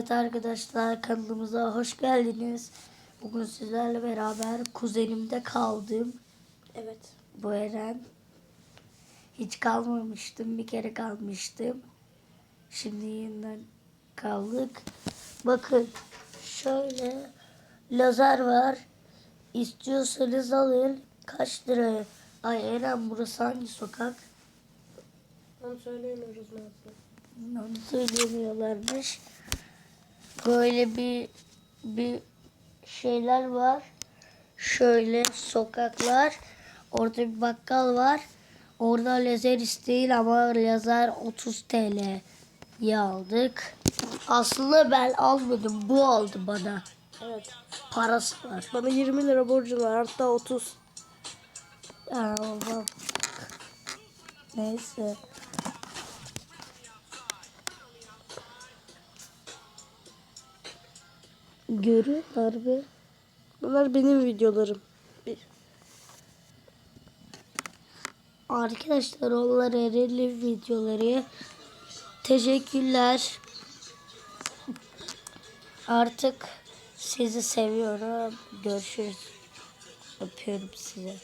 Evet arkadaşlar kanalımıza hoş geldiniz. Bugün sizlerle beraber kuzenimde kaldım. Evet. Bu Eren. Hiç kalmamıştım. Bir kere kalmıştım. Şimdi yeniden kaldık. Bakın şöyle lazer var. İstiyorsanız alın. Kaç lira? Ay Eren burası hangi sokak? Onu söyleyemiyoruz Nazlı. Onu söylemiyorlarmış. Böyle bir bir şeyler var. Şöyle sokaklar. Orada bir bakkal var. Orada lazer değil ama lazer 30 TL aldık. Aslında ben almadım. Bu aldı bana. Evet. Parası var. Bana 20 lira borcun var. Hatta 30. Aa, bak. Neyse. Görüyorlar mı? Bunlar benim videolarım. Arkadaşlar onlar Eren'in videoları. Teşekkürler. Artık sizi seviyorum. Görüşürüz. Öpüyorum sizi.